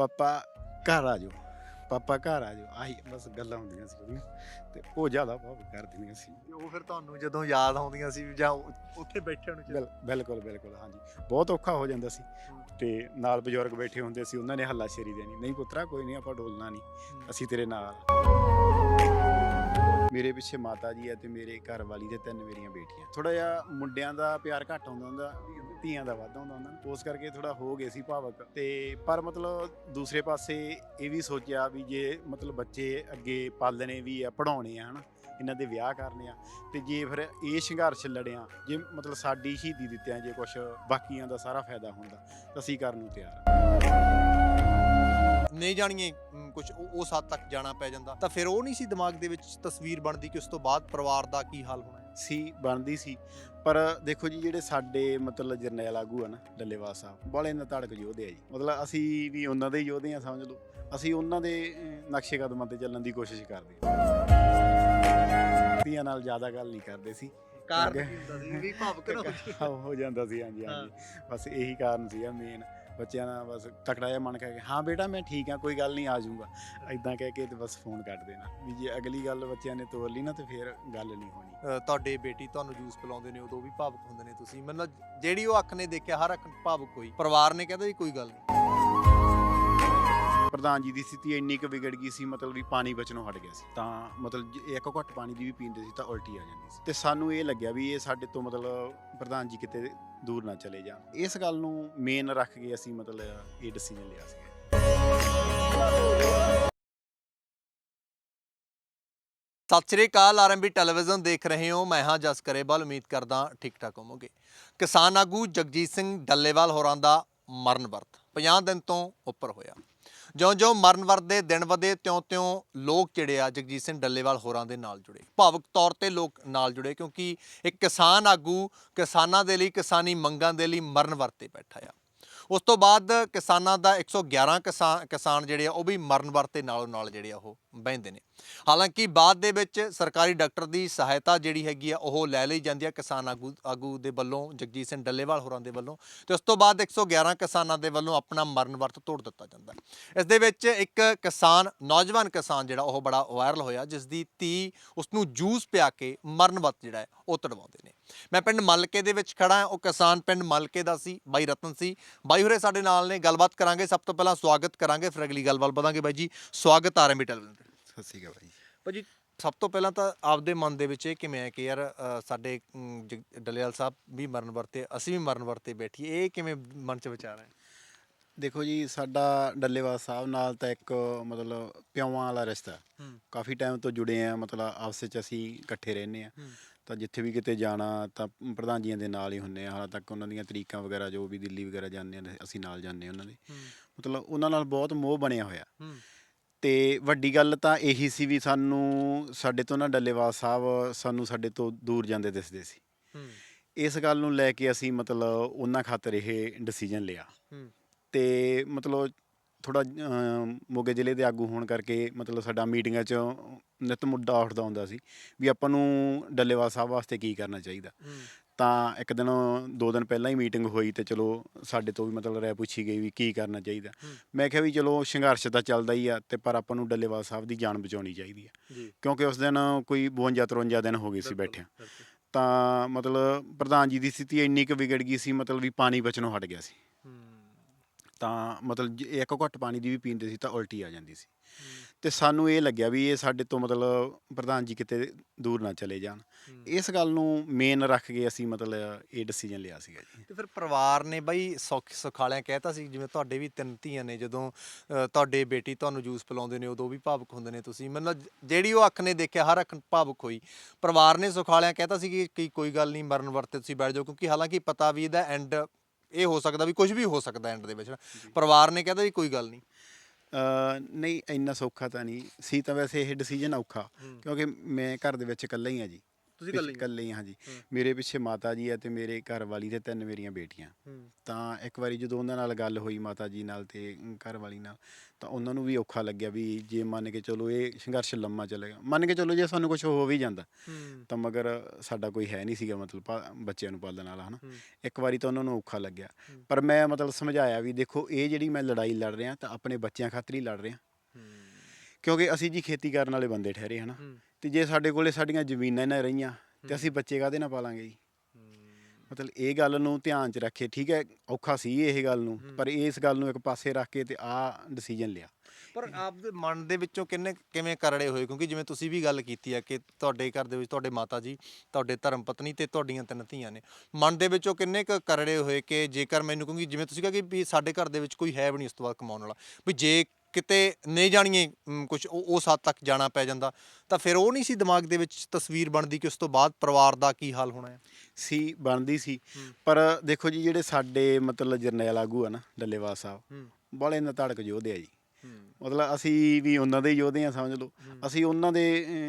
ਪਾਪਾ ਘਰ ਆ ਜਾਓ ਪਾਪਾ ਘਰ ਆ ਜਾਓ। ਆਹੀ ਬਸ ਗੱਲਾਂ ਹੁੰਦੀਆਂ ਸੀ ਉਹਦੀਆਂ ਤੇ ਉਹ ਜ਼ਿਆਦਾ ਭਾਵੁਕ ਕਰ ਦਿੰਦੀਆਂ ਸੀ। ਤੇ ਉਹ ਫਿਰ ਤੁਹਾਨੂੰ ਜਦੋਂ ਯਾਦ ਆਉਂਦੀਆਂ ਸੀ ਜਾਂ ਉੱਥੇ ਬੈਠੇ ਨੂੰ ਬਿਲ- ਬਿਲਕੁਲ ਬਿਲਕੁਲ ਹਾਂਜੀ। ਬਹੁਤ ਔਖਾ ਹੋ ਜਾਂਦਾ ਸੀ। ਤੇ ਨਾਲ ਬਜ਼ੁਰਗ ਬੈਠੇ ਹੁੰਦੇ ਸੀ ਉਹਨਾਂ ਨੇ ਹੱਲਾ ਸ਼ੇਰੀ ਦੇਣੀ। ਨਹੀਂ ਪੁੱਤਰਾ ਕੋਈ ਨਹੀਂ ਆਪਾਂ ਡੋਲਣਾ ਨਹੀਂ। ਅਸੀਂ ਤੇਰੇ ਨਾਲ। ਮੇਰੇ ਪਿੱਛੇ ਮਾਤਾ ਜੀ ਹੈ ਤੇ ਮੇਰੇ ਘਰ ਵਾਲੀ ਤੇ ਤਿੰਨ ਮੇਰੀਆਂ ਬੇਟੀਆਂ। ਥੋੜਾ ਜਿਹਾ ਮੁੰਡਿਆਂ ਦਾ ਪਿਆਰ ਘੱਟ ਆਉਂਦਾ ਹੁੰਦਾ, ਧੀਆਂ ਦਾ ਵੱਧ ਆਉਂਦਾ ਹੁੰਦਾ। ਉਸ ਕਰਕੇ ਥੋੜਾ ਹੋ ਗਏ ਸੀ ਭਾਵਕ। ਤੇ ਪਰ ਮਤਲਬ ਦੂਸਰੇ ਪਾਸੇ ਇਹ ਵੀ ਸੋਚਿਆ ਵੀ ਜੇ ਮਤਲਬ ਬੱਚੇ ਅੱਗੇ ਪਾਲਣੇ ਵੀ ਆ ਪੜਾਉਣੇ ਆ, ਹਨਾ, ਇਹਨਾਂ ਦੇ ਵਿਆਹ ਕਰਨੇ ਆ, ਤੇ ਜੇ ਫਿਰ ਇਹ ਸੰਘਰਸ਼ ਲੜਿਆ, ਜੇ ਮਤਲਬ ਸਾਡੀ ਸ਼ਹੀਦੀ ਦਿੱਤਿਆਂ ਜੇ ਕੁਝ ਬਾਕੀਆਂ ਦਾ ਸਾਰਾ ਫਾਇਦਾ ਹੁੰਦਾ, ਤਾਂ ਅਸੀਂ ਕਰਨ ਨੂੰ ਤਿਆਰ ਹਾਂ ਨਹੀਂ ਜਾਣੀਏ ਕੁਝ ਉਸ ਹੱਦ ਤੱਕ ਜਾਣਾ ਪੈ ਜਾਂਦਾ। ਤਾਂ ਫਿਰ ਉਹ ਨਹੀਂ ਸੀ ਦਿਮਾਗ ਦੇ ਵਿੱਚ ਤਸਵੀਰ ਬਣਦੀ ਕਿ ਉਸ ਤੋਂ ਬਾਅਦ ਪਰਿਵਾਰ ਦਾ ਕੀ ਹਾਲ ਹੋਣਾ ਸੀ ਬਣਦੀ ਸੀ। ਪਰ ਦੇਖੋ ਜੀ ਜਿਹੜੇ ਸਾਡੇ ਮਤਲਬ ਜਰਨੈਲ ਆਗੂ ਆ ਨਾ ਡੱਲੇਵਾਲ ਸਾਹਿਬ ਬਾਲੇ ਨਾ ਧੜਕ ਯੋਧੇ ਆ ਜੀ। ਮਤਲਬ ਅਸੀਂ ਵੀ ਉਹਨਾਂ ਦੇ ਯੋਧੇ ਆ ਸਮਝ ਲਓ। ਅਸੀਂ ਉਹਨਾਂ ਦੇ ਨਕਸ਼ੇ ਕਦਮਾਂ ਤੇ ਚੱਲਣ ਦੀ ਕੋਸ਼ਿਸ਼ ਕਰਦੇ ਹਾਂ ਧੀਆਂ ਨਾਲ ਜ਼ਿਆਦਾ ਗੱਲ ਨਹੀਂ ਕਰਦੇ ਸੀ। ਕਾਰਨ ਹੁੰਦਾ ਸੀ? ਵੀ ਭਾਵਕ ਹੋ ਜਾਂਦਾ ਸੀ ਹਾਂਜੀ ਹਾਂਜੀ। ਬਸ ਇਹੀ ਕਾਰਨ ਸੀਗਾ ਮੇਨ ਬੱਚਿਆਂ ਦਾ ਬਸ ਤਕੜਾ ਜਿਹਾ ਮਨ ਕਹਿ ਕੇ, ਹਾਂ ਬੇਟਾ, ਮੈਂ ਠੀਕ ਹਾਂ, ਕੋਈ ਗੱਲ ਨਹੀਂ, ਆ ਜਾਊਂਗਾ। ਐਦਾਂ ਕਹਿ ਕੇ ਤੇ ਬਸ ਫੋਨ ਕੱਟ ਦੇਣਾ। ਵੀ ਜੇ ਅਗਲੀ ਗੱਲ ਬੱਚਿਆਂ ਨੇ ਤੋਰ ਲਈ ਨਾ ਤੇ ਫਿਰ ਗੱਲ ਨਹੀਂ ਹੋਣੀ। ਤੁਹਾਡੇ ਬੇਟੀ ਤੁਹਾਨੂੰ ਜੂਸ ਪਿਲਾਉਂਦੇ ਨੇ, ਉਦੋਂ ਵੀ ਭਾਵੁਕ ਹੁੰਦੇ ਨੇ ਤੁਸੀਂ। ਮਤਲਬ ਜਿਹੜੀ ਉਹ ਅੱਖ ਨੇ ਦੇਖਿਆ, ਹਰ ਅੱਖ ਭਾਵੁਕ ਹੋਈ ਪਰਿਵਾਰ ਨੇ ਕਹਿੰਦਾ ਜੀ ਕੋਈ ਗੱਲ ਨਹੀਂ। ਪ੍ਰਧਾਨ ਜੀ ਦੀ ਸਥਿਤੀ ਇੰਨੀ ਕੁ ਵਿਗੜ ਗਈ ਸੀ, ਮਤਲਬ ਵੀ ਪਾਣੀ ਬਚਣੋਂ ਹਟ ਗਿਆ ਸੀ। ਤਾਂ ਮਤਲਬ ਜੇ ਇੱਕ ਘੁੱਟ ਪਾਣੀ ਦੀ ਵੀ ਪੀਂਦੇ ਸੀ ਤਾਂ ਉਲਟੀ ਆ ਜਾਂਦੀ ਸੀ। ਤੇ ਸਾਨੂੰ ਇਹ ਲੱਗਿਆ ਵੀ ਇਹ ਸਾਡੇ ਤੋਂ ਮਤਲਬ ਪ੍ਰਧਾਨ ਜੀ ਕਿਤੇ ਦੂਰ ਨਾ ਚਲੇ ਜਾਣ। ਇਸ ਗੱਲ ਨੂੰ ਮੇਨ ਰੱਖ ਕੇ ਅਸੀਂ ਮਤਲਬ ਇਹ ਡਿਸੀਜਨ ਲਿਆ ਸੀ ਸਤਿ ਸ਼੍ਰੀ ਅਕਾਲ ਆਰਐਮਬੀ ਟੈਲੀਵਿਜ਼ਨ ਦੇਖ ਰਹੇ ਹੋ। ਮੈਂ ਹਾਂ ਜਸ ਕਰੇਵਾਲ, ਉਮੀਦ ਕਰਦਾ ਠੀਕ ਠਾਕ ਹੋਵੋਗੇ। ਕਿਸਾਨ ਆਗੂ ਜਗਜੀਤ ਸਿੰਘ ਡੱਲੇਵਾਲ ਹੋਰਾਂ ਦਾ ਮਰਨ ਵਰਤ। 50 ਦਿਨ ਤੋਂ ਉੱਪਰ ਹੋਇਆ। ਜਿਉਂ-ਜਿਉਂ ਮਰਨ ਵਰਦੇ, ਦਿਨ ਵਧੇ, ਤਿਉਂ-ਤਿਉਂ ਲੋਕ ਜਿਹੜੇ ਆ ਜਗਜੀਤ ਸਿੰਘ ਡੱਲੇਵਾਲ ਹੋਰਾਂ ਦੇ ਨਾਲ ਜੁੜੇ। ਭਾਵੁਕ ਤੌਰ ਤੇ ਲੋਕ ਨਾਲ ਜੁੜੇ ਕਿਉਂਕਿ ਇੱਕ ਕਿਸਾਨ ਆਗੂ ਕਿਸਾਨਾਂ ਦੇ ਲਈ, ਕਿਸਾਨੀ ਮੰਗਾਂ ਦੇ ਲਈ ਮਰਨ ਵਰਤੇ ਬੈਠਾ ਆ। ਉਸ ਤੋਂ ਬਾਅਦ ਕਿਸਾਨਾਂ ਦਾ 111 ਕਿਸਾਨ ਕਿਸਾਨ ਜਿਹੜੇ ਆ ਉਹ ਵੀ ਮਰਨ ਵਰਤੇ ਨਾਲੋਂ ਨਾਲ ਜਿਹੜੇ ਆ ਉਹ ਬਹਿੰਦੇ ਨੇ। ਹਾਲਾਂਕਿ ਬਾਅਦ ਦੇ ਵਿੱਚ ਸਰਕਾਰੀ ਡਾਕਟਰ ਦੀ ਸਹਾਇਤਾ ਜਿਹੜੀ ਹੈਗੀ ਆ, ਉਹ ਲੈ ਲਈ ਜਾਂਦੀ ਆ ਕਿਸਾਨ ਆਗੂ ਆਗੂ ਦੇ ਵੱਲੋਂ, ਜਗਜੀਤ ਸਿੰਘ ਡੱਲੇਵਾਲ ਹੋਰਾਂ ਦੇ ਵੱਲੋਂ ਤੇ ਉਸ ਤੋਂ ਬਾਅਦ 111 ਕਿਸਾਨਾਂ ਦੇ ਵੱਲੋਂ ਆਪਣਾ ਮਰਨ ਵਰਤ ਤੋੜ ਦਿੱਤਾ ਜਾਂਦਾ ਇਸ ਦੇ ਵਿੱਚ ਇੱਕ ਕਿਸਾਨ, ਨੌਜਵਾਨ ਕਿਸਾਨ ਜਿਹੜਾ, ਉਹ ਬੜਾ ਵਾਇਰਲ ਹੋਇਆ ਜਿਸ ਦੀ ਧੀ ਉਸ ਨੂੰ ਜੂਸ ਪਿਆ ਕੇ ਮਰਨ ਵਰਤ ਜਿਹੜਾ ਹੈ, ਉਹ ਤੜਵਾਉਂਦੇ ਨੇ। ਮੈਂ ਪਿੰਡ ਮਲਕੇ ਦੇ ਵਿੱਚ ਖੜਾ ਹਾਂ, ਉਹ ਕਿਸਾਨ ਪਿੰਡ ਮਲਕੇ ਦਾ ਸੀ, ਬਾਈ ਰਤਨ ਸੀ। ਬਾਈ ਹੋਰੇ ਸਾਡੇ ਨਾਲ ਨੇ, ਗੱਲਬਾਤ ਕਰਾਂਗੇ, ਸਭ ਤੋਂ ਪਹਿਲਾਂ ਸਵਾਗਤ ਕਰਾਂਗੇ, ਫਿਰ ਅਗਲੀ ਗੱਲਬਾਤ ਵਧਾਂਗੇ ਬਾਈ ਜੀ। ਸਵਾਗਤ ਆਰਐਮਬੀ ਟੈਲੀਵਿਜ਼ਨ ਸਤਿ ਸ਼੍ਰੀ ਅਕਾਲ ਭਾਈ ਭਾਜੀ ਸਭ ਤੋਂ ਪਹਿਲਾਂ ਤਾਂ ਆਪਦੇ ਮਨ ਦੇ ਵਿੱਚ ਇਹ ਕਿਵੇਂ ਹੈ ਕਿ ਯਾਰ ਅ, ਸਾਡੇ ਅਮ, ਜਗ- ਡੱਲੇਵਾਲ ਸਾਹਿਬ ਵੀ ਮਰਨ ਵਰਤੇ ਅਸੀਂ ਵੀ ਮਰਨ ਵਰਤੇ ਬੈਠੀਏ ਇਹ ਕਿਵੇਂ ਮਨ 'ਚ ਵਿਚਾਰ ਹੈ? ਦੇਖੋ ਜੀ ਸਾਡਾ ਡੱਲੇਵਾਲ ਸਾਹਿਬ ਨਾਲ ਤਾਂ ਇੱਕ ਮਤਲਬ ਪਿਓਾਂ ਵਾਲਾ ਰਿਸ਼ਤਾ ਹੈ। ਹੂੰ। ਕਾਫੀ ਟਾਈਮ ਤੋਂ ਜੁੜੇ ਆ ਮਤਲਬ ਆਪਸ ਵਿੱਚ ਅਸੀਂ ਇਕੱਠੇ ਰਹਿੰਦੇ ਆ ਹੂੰ। ਤਾਂ ਜਿੱਥੇ ਵੀ ਕਿਤੇ ਜਾਣਾ ਤਾਂ ਪ੍ਰਧਾਨ ਜੀਆਂ ਦੇ ਨਾਲ ਹੀ ਹੁੰਨੇ ਆ ਹਾਲ ਤੱਕ ਉਹਨਾਂ ਦੀਆਂ ਤਰੀਕਾਂ ਵਗੈਰਾ ਜੋ ਵੀ ਦਿੱਲੀ ਵਗੈਰਾ ਜਾਂਦੇ ਆ ਅਸੀਂ ਨਾਲ ਜਾਂਦੇ ਆ ਉਹਨਾਂ ਦੇ। ਮਤਲਬ ਉਹਨਾਂ ਨਾਲ ਬਹੁਤ ਮੋਹ ਬਣਿਆ ਹੋਇਆ। ਹੂੰ। ਤੇ ਵੱਡੀ ਗੱਲ ਤਾਂ ਇਹੀ ਸੀ ਵੀ ਸਾਨੂੰ ਸਾਡੇ ਤੋਂ ਨਾ ਡੱਲੇਵਾਲ ਸਾਹਿਬ ਸਾਨੂੰ ਸਾਡੇ ਤੋਂ ਦੂਰ ਜਾਂਦੇ ਦਿਸਦੇ ਸੀ। ਹੂੰ। ਇਸ ਗੱਲ ਨੂੰ ਲੈ ਕੇ ਅਸੀਂ ਮਤਲਬ ਉਹਨਾਂ ਖਾਤਰ ਇਹ ਡਿਸੀਜਨ ਲਿਆ। ਹੂੰ। ਤੇ ਮਤਲਬ ਥੋੜਾ ਮੋਗੇ ਜ਼ਿਲ੍ਹੇ ਦੇ ਆਗੂ ਹੋਣ ਕਰਕੇ ਮਤਲਬ ਸਾਡਾ ਮੀਟਿੰਗਾਂ 'ਚ ਨਿਤ ਮੁੱਦਾ ਉੱਠਦਾ ਹੁੰਦਾ ਸੀ ਵੀ ਆਪਾਂ ਨੂੰ ਡੱਲੇਵਾਲ ਸਾਹਿਬ ਵਾਸਤੇ ਕੀ ਕਰਨਾ ਚਾਹੀਦਾ। ਤਾਂ ਇੱਕ ਦਿਨ ਦੋ ਦਿਨ ਪਹਿਲਾਂ ਹੀ ਮੀਟਿੰਗ ਹੋਈ ਤੇ ਚਲੋ ਸਾਡੇ ਤੋਂ ਵੀ ਮਤਲਬ ਰਾਏ ਪੁੱਛੀ ਗਈ ਵੀ ਕੀ ਕਰਨਾ ਚਾਹੀਦਾ। ਮੈਂ ਕਿਹਾ ਵੀ ਚਲੋ ਸੰਘਰਸ਼ ਤਾਂ ਚੱਲਦਾ ਹੀ ਆ ਤੇ ਪਰ ਆਪਾਂ ਨੂੰ ਡੱਲੇਵਾਲ ਸਾਹਿਬ ਦੀ ਜਾਨ ਬਚਾਉਣੀ ਚਾਹੀਦੀ ਆ। ਕਿਉਂਕਿ ਉਸ ਦਿਨ ਕੋਈ 52 53 ਦਿਨ ਹੋ ਗਏ ਸੀ ਬੈਠਿਆਂ। ਤਾਂ ਮਤਲਬ ਪ੍ਰਧਾਨ ਜੀ ਦੀ ਸਥਿਤੀ ਇੰਨੀ ਕੁ ਵਿਗੜ ਗਈ ਸੀ ਮਤਲਬ ਵੀ ਪਾਣੀ ਬਚਣੋਂ ਹਟ ਗਿਆ ਸੀ। ਤਾਂ ਮਤਲਬ ਇੱਕ ਘੁੱਟ ਪਾਣੀ ਦੀ ਵੀ ਪੀਂਦੇ ਸੀ ਤਾਂ ਉਲਟੀ ਆ ਜਾਂਦੀ ਸੀ। ਤੇ ਸਾਨੂੰ ਇਹ ਲੱਗਿਆ ਵੀ ਇਹ ਸਾਡੇ ਤੋਂ ਮਤਲਬ ਪ੍ਰਧਾਨ ਜੀ ਕਿਤੇ ਦੂਰ ਨਾ ਚਲੇ ਜਾਣ। ਇਸ ਗੱਲ ਨੂੰ ਮੇਨ ਰੱਖ ਕੇ ਅਸੀਂ ਮਤਲਬ ਇਹ ਡਿਸੀਜਨ ਲਿਆ ਸੀਗਾ ਜੀ। ਤੇ ਫਿਰ ਪਰਿਵਾਰ ਨੇ ਬਾਈ ਸੁੱਖ ਸੁਖਾਲਿਆਂ ਕਹਿਤਾ ਸੀ ਜਿਵੇਂ ਤੁਹਾਡੇ ਵੀ ਤਿੰਨ ਧੀਆਂ ਨੇ ਜਦੋਂ ਤੁਹਾਡੇ ਬੇਟੀ ਤੁਹਾਨੂੰ ਜੂਸ ਪਿਲਾਉਂਦੇ ਨੇ ਉਦੋਂ ਵੀ ਭਾਵੁਕ ਹੁੰਦੇ ਨੇ ਤੁਸੀਂ। ਮਤਲਬ ਜਿਹੜੀ ਉਹ ਅੱਖ ਨੇ ਦੇਖਿਆ ਹਰ ਅੱਖ ਭਾਵੁਕ ਹੋਈ। ਪਰਿਵਾਰ ਨੇ ਸੁਖਾਲਿਆਂ ਕਹਿਤਾ ਸੀ ਕਿ ਕੋਈ ਗੱਲ ਨਹੀਂ ਮਰਨ ਵਰਤੇ ਤੁਸੀਂ ਬੈਠ ਜਾਓ ਕਿਉਂਕਿ ਹਾਲਾਂਕਿ ਪਤਾ ਵੀ ਇਹਦਾ ਐਂਡ ਇਹ ਹੋ ਸਕਦਾ ਵੀ ਕੁਝ ਵੀ ਹੋ ਸਕਦਾ ਐਂਡ ਦੇ ਵਿੱਚ। ਪਰਿਵਾਰ ਨੇ ਕਹਿਤਾ ਵੀ ਕੋਈ ਗੱਲ ਨਹੀਂ। ਨਹੀਂ ਇੰਨਾ ਸੌਖਾ ਤਾਂ ਨਹੀਂ। ਸੀ ਤਾਂ ਵੈਸੇ ਇਹ ਡਿਸੀਜਨ ਔਖਾ ਕਿਉਂਕਿ ਮੈਂ ਘਰ ਦੇ ਵਿੱਚ ਇਕੱਲਾ ਹੀ ਆ ਜੀ। ਤੁਸੀਂ ਇਕੱਲੇ ਹੀ ਹੋ? ਇਕੱਲੇ ਹੀ। ਹਾਂ ਜੀ। ਮੇਰੇ ਪਿੱਛੇ ਮਾਤਾ ਜੀ ਹੈ ਤੇ ਮੇਰੇ ਘਰ ਵਾਲੀ ਤੇ ਤਿੰਨ ਮੇਰੀਆਂ ਬੇਟੀਆਂ। ਹੂੰ। ਤਾਂ ਇੱਕ ਵਾਰੀ ਜਦੋਂ ਉਹਨਾਂ ਨਾਲ ਗੱਲ ਹੋਈ ਮਾਤਾ ਜੀ ਨਾਲ ਤੇ ਘਰ ਵਾਲੀ ਨਾਲ ਤਾਂ ਉਹਨਾਂ ਨੂੰ ਵੀ ਔਖਾ ਲੱਗਿਆ ਵੀ ਜੇ ਮੰਨ ਕੇ ਚਲੋ ਇਹ ਸੰਘਰਸ਼ ਲੰਮਾ ਚੱਲੇਗਾ। ਮੰਨ ਕੇ ਚਲੋ ਜੇ ਸਾਨੂੰ ਕੁਝ ਹੋ ਵੀ ਜਾਂਦਾ ਹੂੰ। ਤਾਂ ਮਗਰ ਸਾਡਾ ਕੋਈ ਹੈ ਨਹੀਂ ਸੀਗਾ ਮਤਲਬ ਪਾ- ਬੱਚਿਆਂ ਨੂੰ ਪਾਲਣ ਵਾਲਾ ਹਨਾ। ਹੂੰ। ਇੱਕ ਵਾਰੀ ਤਾਂ ਉਹਨਾਂ ਨੂੰ ਔਖਾ ਲੱਗਿਆ। ਹੂੰ। ਪਰ ਮੈਂ ਮਤਲਬ ਸਮਝਾਇਆ ਵੀ ਦੇਖੋ ਇਹ ਜਿਹੜੀ ਮੈਂ ਲੜਾਈ ਲੜ ਰਿਹਾ ਤਾਂ ਆਪਣੇ ਬੱਚਿਆਂ ਖਾਤਰ ਹੀ ਲੜ ਰਿਹਾ। ਕਿਉਂਕਿ ਅਸੀਂ ਜੀ ਖੇਤੀ ਕਰਨ ਵਾਲੇ ਬੰਦੇ ਠਹਿਰੇ ਹਨਾ। ਹੂੰ। ਤੇ ਜੇ ਸਾਡੇ ਕੋਲੇ ਸਾਡੀਆਂ ਜ਼ਮੀਨਾਂ ਨਾ ਰਹੀਆਂ ਤੇ ਅਸੀਂ ਬੱਚੇ ਕਾਹਦੇ ਨਾਲ ਪਾਲਾਂਗੇ ਜੀ? ਮਤਲਬ ਇਹ ਗੱਲ ਨੂੰ ਧਿਆਨ 'ਚ ਰੱਖੇ ਠੀਕ ਹੈ ਔਖਾ ਸੀ ਇਹ ਗੱਲ ਨੂੰ। ਪਰ ਇਸ ਗੱਲ ਨੂੰ ਇੱਕ ਪਾਸੇ ਰੱਖ ਕੇ ਤੇ ਆਹ ਡਿਸੀਜਨ ਲਿਆ। ਪਰ ਆਪ ਦੇ ਮਨ ਦੇ ਵਿੱਚੋਂ ਕਿੰਨੇ ਕਿਵੇਂ ਕਰੜੇ ਹੋਏ? ਕਿਉਂਕਿ ਜਿਵੇਂ ਤੁਸੀਂ ਵੀ ਗੱਲ ਕੀਤੀ ਹੈ ਕਿ ਤੁਹਾਡੇ ਘਰ ਦੇ ਵਿੱਚ ਤੁਹਾਡੇ ਮਾਤਾ ਜੀ ਤੁਹਾਡੇ ਧਰਮ ਪਤਨੀ ਤੇ ਤੁਹਾਡੀਆਂ ਤਿੰਨ ਧੀਆਂ ਨੇ। ਮਨ ਦੇ ਵਿੱਚੋਂ ਕਿੰਨੇ ਕੁ ਕਰੜੇ ਹੋਏ ਕਿ ਜੇਕਰ ਮੈਨੂੰ ਕਿਉਂਕਿ ਜਿਵੇਂ ਤੁਸੀਂ ਕਿਹਾ ਕਿ ਸਾਡੇ ਘਰ ਦੇ ਵਿੱਚ ਕੋਈ ਹੈ ਵੀ ਨਹੀਂ ਉਸ ਤੋਂ ਬਾਅਦ ਕਮਾਉਣ ਵਾਲਾ। ਵੀ ਜੇ ਕਿਤੇ ਨਹੀਂ ਜਾਣੀਏ ਕੁਝ ਉਸ ਹੱਦ ਤੱਕ ਜਾਣਾ ਪੈ ਜਾਂਦਾ। ਤਾਂ ਫਿਰ ਉਹ ਨਹੀਂ ਸੀ ਦਿਮਾਗ ਦੇ ਵਿੱਚ ਤਸਵੀਰ ਬਣਦੀ ਕਿ ਉਸ ਤੋਂ ਬਾਅਦ ਪਰਿਵਾਰ ਦਾ ਕੀ ਹਾਲ ਹੋਣਾ ਹੈ? ਸੀ ਬਣਦੀ ਸੀ। ਪਰ ਦੇਖੋ ਜੀ ਜਿਹੜੇ ਸਾਡੇ ਮਤਲਬ ਜਰਨੈਲ ਆਗੂ ਆ ਨਾ ਡੱਲੇਵਾਲ ਸਾਹਿਬ ਬਾਲੇ ਨਾ ਧੜਕ ਯੋਧੇ ਆ ਜੀ। ਮਤਲਬ ਅਸੀਂ ਵੀ ਉਹਨਾਂ ਦੇ ਯੋਧੇ ਆ ਸਮਝ ਲਓ। ਅਸੀਂ ਉਹਨਾਂ ਦੇ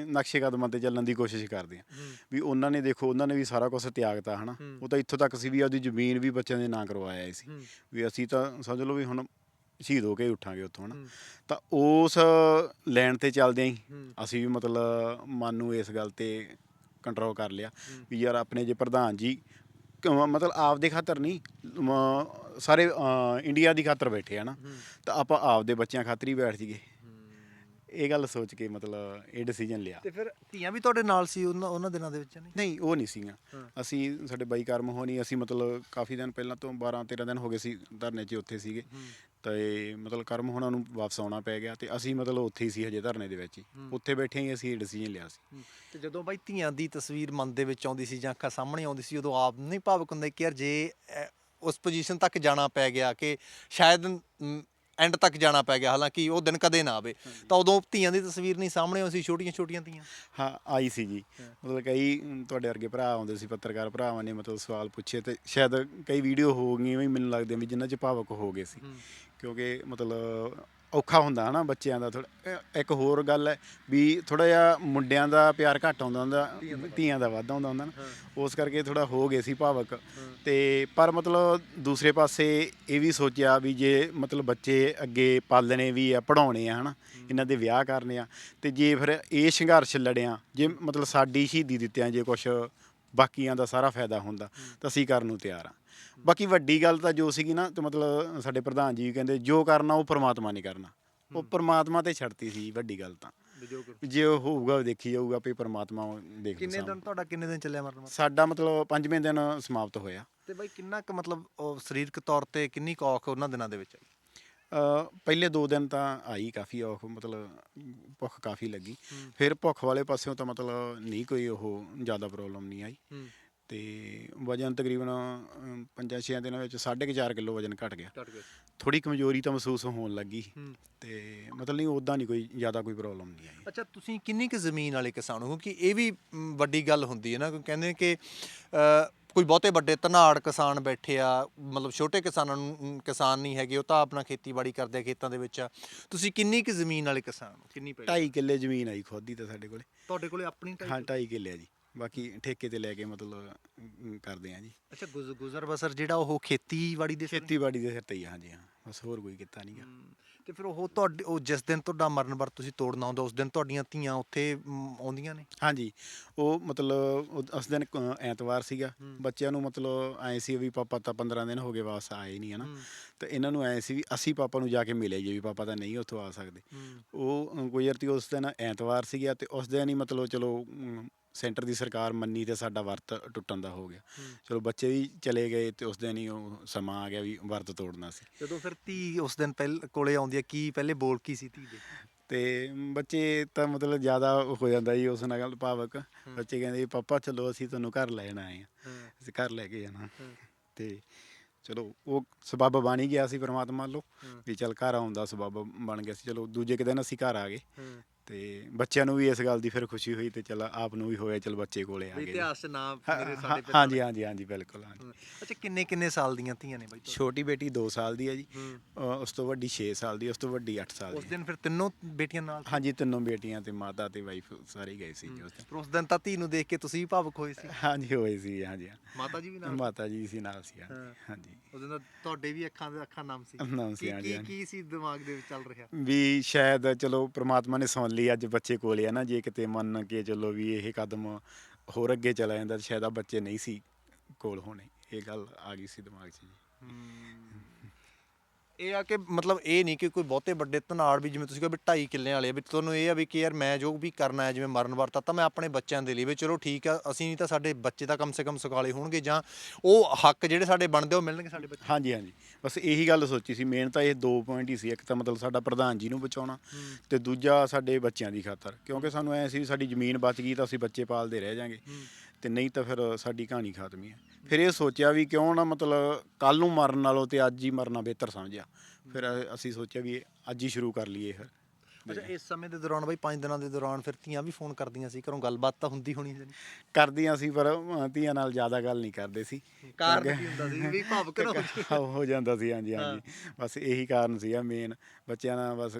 ਨਕਸ਼ੇ ਕਦਮਾਂ ਤੇ ਚੱਲਣ ਦੀ ਕੋਸ਼ਿਸ਼ ਕਰਦੇ ਆ। ਵੀ ਉਹਨਾਂ ਨੇ ਦੇਖੋ ਉਹਨਾਂ ਨੇ ਵੀ ਸਾਰਾ ਕੁਝ ਤਿਆਗਤਾ ਹਨਾ। ਉਹ ਤਾਂ ਇੱਥੋਂ ਤੱਕ ਸੀ ਵੀ ਆਪਦੀ ਜ਼ਮੀਨ ਵੀ ਬੱਚਿਆਂ ਦੇ ਨਾਂ ਕਰਵਾਇਆ ਸੀ। ਵੀ ਅਸੀਂ ਤਾਂ ਸਮਝ ਲਓ ਵੀ ਹੁਣ ਸ਼ਹੀਦ ਹੋ ਕੇ ਉੱਠਾਂਗੇ ਉੱਥੋਂ ਹਨਾ। ਹੂੰ। ਤਾਂ ਉਸ ਲੈਣ ਤੇ ਚੱਲਦਿਆਂ ਹੀ। ਹੂੰ। ਅਸੀਂ ਵੀ ਮਤਲਬ ਮਨ ਨੂੰ ਇਸ ਗੱਲ ਤੇ ਕੰਟਰੋਲ ਕਰ ਲਿਆ। ਵੀ ਯਾਰ ਆਪਣੇ ਜੇ ਪ੍ਰਧਾਨ ਜੀ ਮਤਲਬ ਆਪਦੇ ਖਾਤਰ ਨਹੀਂ ਸਾਰੇ ਇੰਡੀਆ ਦੀ ਖਾਤਰ ਬੈਠੇ ਆ ਨਾ ਤਾਂ ਆਪਾਂ ਆਪਦੇ ਬੱਚਿਆਂ ਖਾਤਰ ਹੀ ਬੈਠ ਜੀਏ ਇਹ ਗੱਲ ਸੋਚ ਕੇ ਮਤਲਬ ਇਹ ਡਿਸੀਜਨ ਲਿਆ। ਤੇ ਫਿਰ ਧੀਆਂ ਵੀ ਤੁਹਾਡੇ ਨਾਲ ਸੀ ਉਹਨਾਂ ਉਹਨਾਂ ਦਿਨਾਂ ਦੇ ਵਿੱਚ ਨਹੀਂ? ਨਹੀਂ ਉਹ ਨਹੀਂ ਸੀਗਾ। ਅਸੀਂ ਸਾਡੇ ਬਾਈ ਕਰਮ ਹੋਣੀ ਅਸੀਂ ਮਤਲਬ ਕਾਫੀ ਦਿਨ ਪਹਿਲਾਂ ਤੋਂ 12 13 ਦਿਨ ਹੋ ਗਏ ਸੀ ਧਰਨੇ 'ਚ ਉੱਥੇ ਸੀਗੇ। ਤੇ ਮਤਲਬ ਕਰਮ ਹੋਣਾ ਨੂੰ ਵਾਪਸ ਆਉਣਾ ਪੈ ਗਿਆ ਤੇ ਅਸੀਂ ਮਤਲਬ ਉੱਥੇ ਹੀ ਸੀ ਹਜੇ ਧਰਨੇ ਦੇ ਵਿੱਚ ਹੀ। ਉੱਥੇ ਬੈਠੇ ਹੀ ਅਸੀਂ ਡਿਸੀਜਨ ਲਿਆ ਸੀ। ਤੇ ਜਦੋਂ ਬਾਈ ਧੀਆਂ ਦੀ ਤਸਵੀਰ ਮਨ ਦੇ ਵਿੱਚ ਆਉਂਦੀ ਸੀ ਜਾਂ ਅੱਖਾਂ ਸਾਹਮਣੇ ਆਉਂਦੀ ਸੀ ਉਦੋਂ ਆਪ ਨਹੀਂ ਭਾਵਕ ਹੁੰਦਾ ਕਿ ਯਾਰ ਜੇ ਉਸ ਪੋਜੀਸ਼ਨ ਤੱਕ ਜਾਣਾ ਪੈ ਗਿਆ ਕਿ ਸ਼ਾਇਦ ਐਂਡ ਤੱਕ ਜਾਣਾ ਪੈ ਗਿਆ ਹਾਲਾਂਕਿ ਉਹ ਦਿਨ ਕਦੇ ਨਾ ਆਵੇ। ਤਾਂ ਉਦੋਂ ਧੀਆਂ ਦੀ ਤਸਵੀਰ ਨਹੀਂ ਸਾਹਮਣੇ ਆਉਂਦੀ ਸੀ ਛੋਟੀਆਂ ਛੋਟੀਆਂ ਧੀਆਂ? ਹਾਂ ਆਈ ਸੀ ਜੀ। ਮਤਲਬ ਕਈ ਤੁਹਾਡੇ ਵਰਗੇ ਭਰਾ ਆਉਂਦੇ ਸੀ ਪੱਤਰਕਾਰ ਭਰਾਵਾਂ ਨੇ ਮਤਲਬ ਸਵਾਲ ਪੁੱਛੇ ਤੇ ਸ਼ਾਇਦ ਕਈ ਵੀਡੀਓ ਹੋ ਗਈਆਂ ਵੀ ਮੈਨੂੰ ਲੱਗਦੇ ਵੀ ਜਿਨ੍ਹਾਂ 'ਚ ਭਾਵਕ ਹੋ ਗਏ ਸੀ। ਕਿਉਂਕਿ ਮਤਲਬ ਔਖਾ ਹੁੰਦਾ ਹਨਾ ਬੱਚਿਆਂ ਦਾ ਥੋੜਾ ਇੱਕ ਹੋਰ ਗੱਲ ਹੈ ਵੀ ਥੋੜਾ ਜਿਹਾ ਮੁੰਡਿਆਂ ਦਾ ਪਿਆਰ ਘੱਟ ਆਉਂਦਾ ਹੁੰਦਾ ਧੀਆਂ ਦਾ ਵੱਧ। ਧੀਆਂ ਦਾ ਵੱਧ ਆਉਂਦਾ ਹੁੰਦਾ ਨਾ। ਉਸ ਕਰਕੇ ਥੋੜਾ ਹੋ ਗਏ ਸੀ ਭਾਵਕ। ਤੇ ਪਰ ਮਤਲਬ ਦੂਸਰੇ ਪਾਸੇ ਇਹ ਵੀ ਸੋਚਿਆ ਵੀ ਜੇ ਮਤਲਬ ਬੱਚੇ ਅੱਗੇ ਪਾਲਣੇ ਵੀ ਆ ਪੜਾਉਣੇ ਆ ਹਨਾ ਇਹਨਾਂ ਦੇ ਵਿਆਹ ਕਰਨੇ ਆ ਤੇ ਜੇ ਫਿਰ ਇਹ ਸੰਘਰਸ਼ ਲੜਿਆ ਜੇ ਮਤਲਬ ਸਾਡੀ ਸ਼ਹੀਦੀ ਦਿੱਤਿਆਂ ਜੇ ਕੁਝ ਬਾਕੀਆਂ ਦਾ ਸਾਰਾ ਫਾਇਦਾ ਹੁੰਦਾ ਤਾਂ ਅਸੀਂ ਕਰਨ ਨੂੰ ਤਿਆਰ ਆ। ਬਾਕੀ ਵੱਡੀ ਗੱਲ ਤਾਂ ਜੋ ਸੀਗੀ ਨਾ ਤੇ ਮਤਲਬ ਸਾਡੇ ਪ੍ਰਧਾਨ ਜੀ ਕਹਿੰਦੇ ਜੋ ਕਰਨਾ ਉਹ ਪ੍ਰਮਾਤਮਾ ਨੇ ਕਰਨਾ। ਉਹ ਪ੍ਰਮਾਤਮਾ ਤੇ ਛੱਡਤੀ ਸੀ ਵੱਡੀ ਗੱਲ ਤਾਂ। ਜੇ ਉਹ ਹੋਊਗਾ ਉਹ ਦੇਖੀ ਜਾਊਗਾ ਵੀ ਪ੍ਰਮਾਤਮਾ ਦੇਖ ਕਿੰਨੇ ਦਿਨ ਤੁਹਾਡਾ ਕਿੰਨੇ ਦਿਨ ਚੱਲਿਆ ਮਰਨ ਸਾਡਾ ਮਤਲਬ ਪੰਜਵੇਂ ਦਿਨ ਸਮਾਪਤ ਹੋਇਆ। ਤੇ ਬਾਈ ਕਿੰਨਾ ਕੁ ਮਤਲਬ ਸਰੀਰਕ ਤੌਰ ਤੇ ਕਿੰਨੀ ਕੁ ਔਖ ਉਹਨਾਂ ਦਿਨਾਂ ਦੇ ਵਿੱਚ ਆਈ? ਪਹਿਲੇ ਦੋ ਦਿਨ ਤਾਂ ਆਈ ਕਾਫੀ ਔਖ ਮਤਲਬ ਭੁੱਖ ਕਾਫੀ ਲੱਗੀ। ਫਿਰ ਭੁੱਖ ਵਾਲੇ ਪਾਸਿਓਂ ਤਾਂ ਮਤਲਬ ਨਹੀਂ ਕੋਈ ਉਹ ਜ਼ਿਆਦਾ ਪ੍ਰੋਬਲਮ ਨਹੀਂ ਆਈ। ਤੇ ਵਜਨ ਤਕਰੀਬਨ ਅ, ਪੰਜਾਂ ਛੇਆਂ ਦਿਨਾਂ ਵਿੱਚ 4.5 ਕਿਲੋ ਵਜਨ ਘਟ ਗਿਆ। ਥੋੜੀ ਕਮਜ਼ੋਰੀ ਤਾਂ ਮਹਿਸੂਸ ਹੋਣ ਲੱਗੀ ਤੇ ਮਤਲਬ ਨਹੀਂ ਉਦਾਂ ਨਹੀਂ ਕੋਈ ਜ਼ਿਆਦਾ ਕੋਈ ਪ੍ਰੋਬਲਮ ਨਹੀਂ ਆਈ। ਅੱਛਾ ਤੁਸੀਂ ਕਿੰਨੀ ਕੁ ਜ਼ਮੀਨ ਵਾਲੇ ਕਿਸਾਨ ਹੋ? ਕਿਉਂਕਿ ਇਹ ਵੀ ਵੱਡੀ ਗੱਲ ਹੁੰਦੀ ਹੈ ਨਾ ਕਿਉਂਕਿ ਕਹਿੰਦੇ ਕਿ ਕੋਈ ਬਹੁਤੇ ਵੱਡੇ ਧਨਾੜ ਕਿਸਾਨ ਬੈਠੇ ਆ ਮਤਲਬ ਛੋਟੇ ਕਿਸਾਨਾਂ ਨੂੰ ਕਿਸਾਨ ਨਹੀਂ ਹੈਗੇ ਉਹ ਤਾਂ ਆਪਣਾ ਖੇਤੀਬਾੜੀ ਕਰਦੇ ਆ ਖੇਤਾਂ ਦੇ ਵਿੱਚ। ਤੁਸੀਂ ਕਿੰਨੀ ਕੁ ਜ਼ਮੀਨ ਵਾਲੇ ਕਿਸਾਨ ਹੋ? ਕਿੰਨੀ ਪਈ 2.5 ਕਿੱਲੇ ਜ਼ਮੀਨ ਆਈ ਖੁਦ ਤਾਂ ਸਾਡੇ ਕੋਲੇ। ਤੁਹਾਡੇ ਕੋਲੇ ਆਪਣੀ ਢਾਈ ਹਾਂ 2.5 ਕਿੱਲੇ ਆ ਜੀ। ਬਾਕੀ ਠੇਕੇ ਤੇ ਲੈ ਕੇ ਮਤਲਬ ਕਰਦੇ ਆ ਜੀ। ਅੱਛਾ ਗੁਜ਼- ਗੁਜ਼ਰ ਬਸਰ ਜਿਹੜਾ ਉਹ ਖੇਤੀਬਾੜੀ ਦੇ ਸਿਰ? ਖੇਤੀਬਾੜੀ ਦੇ ਸਿਰ ਤੇ ਹੀ ਆ, ਹਾਂਜੀ ਹਾਂ। ਬਸ ਹੋਰ ਕੋਈ ਕੀਤਾ ਨਹੀਂਗਾ ਹਮ, ਤੇ ਫਿਰ ਉਹ ਤੁਹਾਡੇ ਉਹ ਜਿਸ ਦਿਨ ਤੁਹਾਡਾ ਮਰਨ ਵਰਤ ਤੁਸੀਂ ਤੋੜਨਾ ਹੁੰਦਾ ਉਸ ਦਿਨ ਤੁਹਾਡੀਆਂ ਧੀਆਂ ਉੱਥੇ ਮ, ਆਉਂਦੀਆਂ ਨੇ? ਹਾਂਜੀ ਉਹ ਮਤਲਬ ਉਹ- ਉਸ ਦਿਨ ਕ- ਐਤਵਾਰ ਸੀਗਾ। ਹੂੰ। ਬੱਚਿਆਂ ਨੂੰ ਮਤਲਬ ਐ ਸੀ ਵੀ ਪਾਪਾ ਤਾਂ 15 ਦਿਨ ਹੋ ਗਏ ਵਾਪਸ ਆਏ ਨਹੀਂ ਹਨਾ। ਤੇ ਇਹਨਾਂ ਨੂੰ ਐ ਸੀ ਵੀ ਅਸੀਂ ਪਾਪਾ ਨੂੰ ਜਾ ਕੇ ਮਿਲੇ ਜੇ ਵੀ ਪਾਪਾ ਤਾਂ ਨਹੀਂ ਉੱਥੋਂ ਆ ਸਕਦੇ। ਉਹ ਗੁਜਰਤੀ ਉਸ ਦਿਨ ਐਤਵਾਰ ਸੀਗਾ ਤੇ ਉਸ ਦਿਨ ਹੀ ਮਤਲਬ ਚਲੋ ਅਮ, ਸੈਂਟਰ ਦੀ ਸਰਕਾਰ ਮੰਨੀ ਤੇ ਸਾਡਾ ਵਰਤ ਟੁੱਟਣ ਦਾ ਹੋ ਗਿਆ। ਚਲੋ ਬੱਚੇ ਵੀ ਚਲੇ ਗਏ ਤੇ ਉਸ ਦਿਨ ਹੀ ਉਹ ਸਮਾਂ ਆ ਗਿਆ ਵੀ ਵਰਤ ਤੋੜਨਾ ਸੀ। ਜਦੋਂ ਫਿਰ ਧੀ ਉਸ ਦਿਨ ਪਹਿਲ ਕੋਲੇ ਆਉਂਦੀ ਹੈ ਕੀ ਪਹਿਲੇ ਬੋਲ ਕੀ ਸੀ ਧੀ ਦੇ? ਤੇ ਬੱਚੇ ਤਾਂ ਮਤਲਬ ਜ਼ਿਆਦਾ ਹੋ ਜਾਂਦਾ ਜੀ ਉਸ ਨਾਲ ਭਾਵਕ। ਬੱਚੇ ਕਹਿੰਦੇ ਪਾਪਾ ਚਲੋ ਅਸੀਂ ਤੁਹਾਨੂੰ ਘਰ ਲੈਣ ਆਏ ਆ ਹਾਂ। ਅਸੀਂ ਘਰ ਲੈ ਕੇ ਜਾਣਾ। ਤੇ ਚਲੋ ਉਹ ਸਬੱਬ ਬਣ ਹੀ ਗਿਆ ਸੀ ਪ੍ਰਮਾਤਮਾ ਵੱਲੋਂ। ਹਾਂ। ਵੀ ਚਲ ਘਰ ਆਉਣ ਦਾ ਸਬੱਬ ਬਣ ਗਿਆ ਸੀ। ਚਲੋ ਦੂਜੇ ਕੁ ਦਿਨ ਅਸੀਂ ਘਰ ਆ ਗਏ। ਤੇ ਬੱਚਿਆਂ ਨੂੰ ਵੀ ਇਸ ਗੱਲ ਦੀ ਫਿਰ ਖੁਸ਼ੀ ਹੋਈ ਤੇ ਚਲ ਆਪ ਨੂੰ ਵੀ ਹੋਇਆ ਚਲ ਬੱਚੇ ਕੋਲੇ ਆ ਗਏ ਜੀ। ਇਤਿਹਾਸ 'ਚ ਨਾਮ ਹਾਂ, ਮੇਰੇ ਹਾਂ, ਸਾਡੇ ਪਿਤਾ ਹਾਂਜੀ ਹਾਂਜੀ ਹਾਂਜੀ ਬਿਲਕੁਲ ਹਾਂਜੀ ਹੂੰ। ਅੱਛਾ ਕਿੰਨੇ ਕਿੰਨੇ ਸਾਲ ਦੀਆਂ ਧੀਆਂ ਨੇ ਬਾਈ ਤੁਹਾਡੇ? ਛੋਟੀ ਬੇਟੀ 2 ਸਾਲ ਦੀ ਹੈ ਜੀ ਹੂੰ। ਅ, ਉਸ ਤੋਂ ਵੱਡੀ 6 ਸਾਲ ਦੀ ਉਸ ਤੋਂ ਵੱਡੀ 8 ਸਾਲ ਉਸ ਦੀ ਦਿਨ ਫਿਰ ਤਿੰਨੋਂ ਬੇਟੀਆਂ ਨਾਲ ਸੀ? ਹਾਂਜੀ ਤਿੰਨੋਂ ਬੇਟੀਆਂ ਤੇ ਮਾਤਾ ਤੇ ਵਾਈਫ ਸਾਰੇ ਗਏ ਸੀ ਜੀ ਉਸ ਦਿਨ ਫਿਰ ਉਸ ਦਿਨ ਤਾਂ ਧੀ ਨੂੰ ਦੇਖ ਕੇ ਤੁਸੀਂ ਵੀ ਭਾਵੁਕ ਹੋਏ ਸੀ ਹਾਂਜੀ ਹੋਏ ਸੀ ਹਾਂਜੀ ਮਾਤਾ ਜੀ ਵੀ ਨਾਲ ਮਾਤਾ ਜੀ ਸੀ ਨਾਲ ਸੀ ਹਾਂਜੀ। ਹਾਂ। ਹਾਂਜੀ ਉਸ ਦਿਨ ਤਾਂ ਤੁਹਾਡੇ ਵੀ ਅੱਖਾਂ ਦੇ ਅੱਖਾਂ ਨਾਮ ਸੀ ਨਾਮ ਸੀ, ਕੀ- ਹਾਂਜੀ, ਕੀ ਹਾਂਜੀ। ਕੀ ਸੀ ਦਿਮਾਗ ਦੇ ਵਿੱਚ ਚੱਲ ਰਿਹਾ ਵੀ ਸ਼ਾਇਦ ਚਲੋ ਪ੍ਰਮਾਤਮਾ ਨੇ ਸੁਣ ਲਈ ਅੱਜ ਬੱਚੇ ਕੋਲੇ ਆ ਨਾ, ਜੇ ਕਿਤੇ ਮੰਨ ਕੇ ਚਲੋ ਵੀ ਇਹ ਕਦਮ ਹੋਰ ਅੱਗੇ ਚਲਾ ਜਾਂਦਾ, ਤਾਂ ਸ਼ਾਇਦ ਆ ਬੱਚੇ ਨਹੀਂ ਸੀ ਕੋਲ ਹੋਣੇ। ਇਹ ਗੱਲ ਆ ਗਈ ਸੀ ਦਿਮਾਗ 'ਚ ਜੀ। ਇਹ ਆ ਕਿ ਮਤਲਬ ਇਹ ਨਹੀਂ ਕਿ ਕੋਈ ਬਹੁਤੇ ਵੱਡੇ ਧਨਾੜ ਵੀ ਜਿਵੇਂ ਤੁਸੀਂ ਕਿਹਾ ਵੀ 2.5 ਕਿੱਲਿਆਂ ਵਾਲੇ ਆ ਵੀ ਤੁਹਾਨੂੰ ਇਹ ਆ ਵੀ ਕਿ ਯਾਰ ਮੈਂ ਜੋ ਵੀ ਕਰਨਾ ਹੈ ਜਿਵੇਂ ਮਰਨ ਵਰਤਾ ਤਾਂ ਮੈਂ ਆਪਣੇ ਬੱਚਿਆਂ ਦੇ ਲਈ ਵੀ ਚਲੋ ਠੀਕ ਆ ਅਸੀਂ ਨਹੀਂ ਤਾਂ ਸਾਡੇ ਬੱਚੇ ਤਾਂ ਕਮ ਸੇ ਕਮ ਸੁਖਾਲੇ ਹੋਣਗੇ ਜਾਂ ਉਹ ਹੱਕ ਜਿਹੜੇ ਸਾਡੇ ਬਣਦੇ ਉਹ ਮਿਲਣਗੇ ਸਾਡੇ ਬੱਚੇ। ਹਾਂਜੀ ਹਾਂਜੀ। ਬਸ ਇਹੀ ਗੱਲ ਸੋਚੀ ਸੀ ਮੇਨ ਤਾਂ ਇਹ ਦੋ ਪੁਆਇੰਟ ਹੀ ਸੀ ਇੱਕ ਤਾਂ ਮਤਲਬ ਸਾਡਾ ਪ੍ਰਧਾਨ ਜੀ ਨੂੰ ਬਚਾਉਣਾ ਤੇ ਦੂਜਾ ਸਾਡੇ ਬੱਚਿਆਂ ਦੀ ਖਾਤਰ ਕਿਉਂਕਿ ਸਾਨੂੰ ਐ ਸੀ ਵੀ ਸਾਡੀ ਜ਼ਮੀਨ ਬਚ ਗਈ ਤਾਂ ਅਸੀਂ ਬੱਚੇ ਪਾਲਦੇ ਰਹਿ ਜਾਾਂਗੇ। ਤੇ ਨਹੀਂ ਤਾਂ ਫਿਰ ਸਾਡੀ ਕਹਾਣੀ ਖਤਮ ਹੀ ਹੈ। ਫਿਰ ਇਹ ਸੋਚਿਆ ਵੀ ਕਿਉਂ ਨਾ ਮਤਲਬ ਕੱਲ ਨੂੰ ਮਰਨ ਨਾਲੋਂ ਤੇ ਅੱਜ ਹੀ ਮਰਨਾ ਬਿਹਤਰ ਸਮਝਿਆ। ਫਿਰ ਅਸੀਂ ਸੋਚਿਆ ਵੀ ਅੱਜ ਹੀ ਸ਼ੁਰੂ ਕਰ ਲਈਏ ਫਿਰ। ਅੱਛਾ ਇਸ ਸਮੇਂ ਦੇ ਦੌਰਾਨ ਬਾਈ 5 ਦਿਨਾਂ ਦੇ ਦੌਰਾਨ ਫਿਰ ਧੀਆਂ ਵੀ ਫੋਨ ਕਰਦੀਆਂ ਸੀ ਘਰੋਂ ਗੱਲਬਾਤ ਤਾਂ ਹੁੰਦੀ ਹੋਣੀ ਸੀ। ਕਰਦੀਆਂ ਸੀ ਪਰ ਧੀਆਂ ਨਾਲ ਜ਼ਿਆਦਾ ਗੱਲ ਨਹੀਂ ਕਰਦੇ ਸੀ। ਕਾਰਨ ਕੀ ਹੁੰਦਾ ਸੀ? ਵੀ ਭਾਵੁਕ ਹੋ ਜਾਂਦਾ ਸੀ ਹਾਂਜੀ ਹਾਂਜੀ। ਬਸ ਇਹੀ ਕਾਰਨ ਸੀਗਾ ਮੇਨ ਬੱਚਿਆਂ ਨਾਲ ਬਸ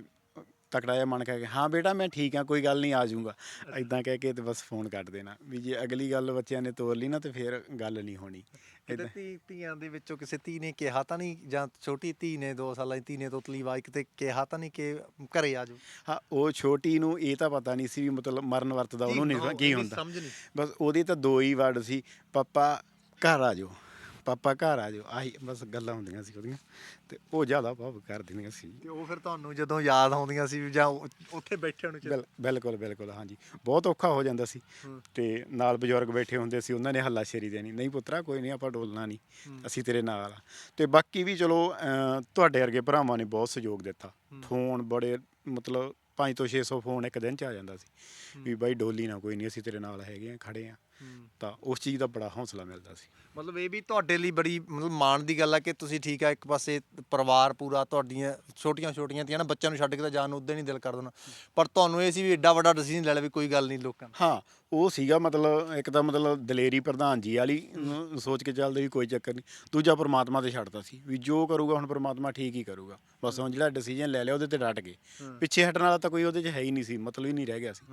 ਤਕੜਾ ਜਿਹਾ ਮਨ ਕਹਿ ਕੇ ਹਾਂ ਬੇਟਾ ਮੈਂ ਠੀਕ ਹਾਂ ਕੋਈ ਗੱਲ ਨਹੀਂ ਆ ਜਾਊਂਗਾ। ਇਦਾਂ ਕਹਿ ਕੇ ਤੇ ਬਸ ਫੋਨ ਕੱਟ ਦੇਣਾ। ਵੀ ਜੇ ਅਗਲੀ ਗੱਲ ਬੱਚਿਆਂ ਨੇ ਤੋਰ ਲਈ ਨਾ ਤੇ ਫਿਰ ਗੱਲ ਨਹੀਂ ਹੋਣੀ। ਕਿਤੇ ਧੀ ਧੀਆਂ ਦੇ ਵਿੱਚੋਂ ਕਿਸੇ ਧੀ ਨੇ ਕਿਹਾ ਤਾਂ ਨਹੀਂ ਜਾਂ ਛੋਟੀ ਧੀ ਨੇ 2 ਸਾਲਾਂ ਦੀ ਧੀ ਨੇ ਤੋਤਲੀ ਆਵਾਜ਼ ਕਿਤੇ ਕਿਹਾ ਤਾਂ ਨਹੀਂ ਕਿ ਘਰੇ ਆ ਜਾਓ? ਹਾਂ ਉਹ ਛੋਟੀ ਨੂੰ ਇਹ ਤਾਂ ਪਤਾ ਨਹੀਂ ਸੀ ਵੀ ਮਤਲਬ ਮਰਨ ਵਰਤਦਾ ਉਹਨੂੰ ਨਹੀਂ ਕੀ ਹੁੰਦਾ। ਬਸ ਉਹਦੇ ਤਾਂ ਦੋ ਹੀ ਵਰਡ ਸੀ ਪਾਪਾ ਘਰ ਆ ਜਾਓ। ਪਾਪਾ ਘਰ ਆ ਜਾਓ। ਆਹੀ ਬਸ ਗੱਲਾਂ ਹੁੰਦੀਆਂ ਸੀ ਉਹਦੀਆਂ। ਤੇ ਉਹ ਜ਼ਿਆਦਾ ਭਾਵ ਕਰ ਦਿੰਦੀਆਂ ਸੀ। ਤੇ ਉਹ ਫਿਰ ਤੁਹਾਨੂੰ ਜਦੋਂ ਯਾਦ ਆਉਂਦੀਆਂ ਸੀ ਜਾਂ ਉੱਥੇ ਬੈਠੇ ਨੂੰ ਬਿਲ- ਬਿਲਕੁਲ ਬਿਲਕੁਲ ਹਾਂਜੀ। ਬਹੁਤ ਔਖਾ ਹੋ ਜਾਂਦਾ ਸੀ। ਤੇ ਨਾਲ ਬਜ਼ੁਰਗ ਬੈਠੇ ਹੁੰਦੇ ਸੀ ਉਹਨਾਂ ਨੇ ਹੱਲਾ ਸ਼ੇਰੀ ਦੇਣੀ। ਨਹੀਂ ਪੁੱਤਰਾ ਕੋਈ ਨਹੀਂ ਆਪਾਂ ਡੋਲਣਾ ਨਹੀਂ। ਅਸੀਂ ਤੇਰੇ ਨਾਲ ਆ। ਤੇ ਬਾਕੀ ਵੀ ਚਲੋ ਅਹ, ਤੁਹਾਡੇ ਵਰਗੇ ਭਰਾਵਾਂ ਨੇ ਬਹੁਤ ਸਹਿਯੋਗ ਦਿੱਤਾ। ਫੋਨ ਬੜੇ ਮਤਲਬ 5 ਤੋਂ 600 ਫੋਨ ਇੱਕ ਦਿਨ ਚ ਆ ਜਾਂਦਾ ਸੀ। ਵੀ ਬਾਈ ਡੋਲੀ ਨਾ ਕੋਈ ਨਹੀਂ ਅਸੀਂ ਤੇਰੇ ਨਾਲ ਹੈਗੇ ਆ ਖੜੇ ਆ। ਤਾਂ ਉਸ ਚੀਜ਼ ਦਾ ਬੜਾ ਹੌਸਲਾ ਮਿਲਦਾ ਸੀ। ਮਤਲਬ ਇਹ ਵੀ ਤੁਹਾਡੇ ਲਈ ਬੜੀ ਮਤਲਬ ਮਾਣ ਦੀ ਗੱਲ ਆ ਕਿ ਤੁਸੀਂ ਠੀਕ ਆ ਇੱਕ ਪਾਸੇ ਪਰਿਵਾਰ ਪੂਰਾ ਤੁਹਾਡੀਆਂ ਛੋਟੀਆਂ ਛੋਟੀਆਂ ਧੀਆਂ ਨਾ ਬੱਚਿਆਂ ਨੂੰ ਛੱਡ ਕੇ ਤਾਂ ਜਾਣ ਨੂੰ ਉਦੋਂ ਨਹੀਂ ਦਿਲ ਕਰ ਦੇਣਾ ਪਰ ਤੁਹਾਨੂੰ ਇਹ ਸੀ ਵੀ ਐਡਾ ਵੱਡਾ ਡਿਸੀਜਨ ਲੈ ਲਿਆ ਵੀ ਕੋਈ ਗੱਲ ਨਹੀਂ ਲੋਕਾਂ ਦਾ। ਹਾਂ ਉਹ ਸੀਗਾ ਮਤਲਬ ਇੱਕ ਤਾਂ ਮਤਲਬ ਦਲੇਰੀ ਪ੍ਰਧਾਨ ਜੀ ਵਾਲੀ ਸੋਚ ਕੇ ਚੱਲਦੇ ਵੀ ਕੋਈ ਚੱਕਰ ਨਹੀਂ। ਦੂਜਾ ਪ੍ਰਮਾਤਮਾ ਤੇ ਛੱਡਦਾ ਸੀ ਵੀ ਜੋ ਕਰੂਗਾ ਹੁਣ ਪ੍ਰਮਾਤਮਾ ਠੀਕ ਹੀ ਕਰੂਗਾ। ਬਸ ਹੁਣ ਜਿਹੜਾ ਡਿਸੀਜਨ ਲੈ ਲਿਆ ਉਹਦੇ ਤੇ ਡਟ ਗਏ। ਪਿੱਛੇ ਹਟਣ ਵਾਲਾ ਤਾਂ ਕੋਈ ਉਹਦੇ 'ਚ ਹੈ ਹੀ ਨਹੀਂ ਸੀ ਮਤਲਬ ਹੀ ਨਹੀਂ ਰਹਿ ਗਿਆ ਸੀ।